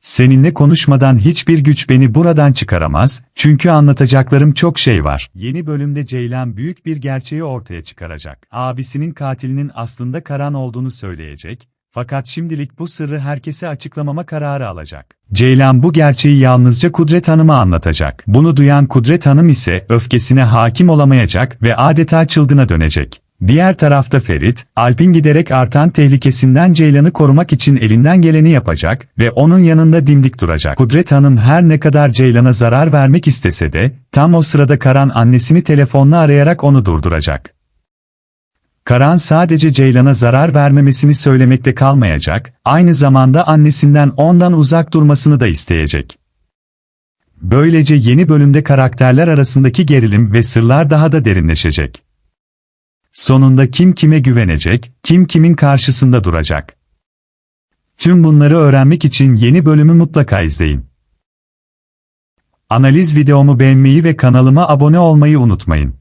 Seninle konuşmadan hiçbir güç beni buradan çıkaramaz, çünkü anlatacaklarım çok şey var. Yeni bölümde Ceylan büyük bir gerçeği ortaya çıkaracak. Abisinin katilinin aslında Karan olduğunu söyleyecek, fakat şimdilik bu sırrı herkese açıklamama kararı alacak. Ceylan bu gerçeği yalnızca Kudret Hanım'a anlatacak. Bunu duyan Kudret Hanım ise öfkesine hakim olamayacak ve adeta çılgına dönecek. Diğer tarafta Ferit, Alp'in giderek artan tehlikesinden Ceylan'ı korumak için elinden geleni yapacak ve onun yanında dimdik duracak. Kudret Hanım her ne kadar Ceylan'a zarar vermek istese de, tam o sırada Karan annesini telefonla arayarak onu durduracak. Karan sadece Ceylan'a zarar vermemesini söylemekte kalmayacak, aynı zamanda annesinden ondan uzak durmasını da isteyecek. Böylece yeni bölümde karakterler arasındaki gerilim ve sırlar daha da derinleşecek. Sonunda kim kime güvenecek, kim kimin karşısında duracak? Tüm bunları öğrenmek için yeni bölümü mutlaka izleyin. Analiz videomu beğenmeyi ve kanalıma abone olmayı unutmayın.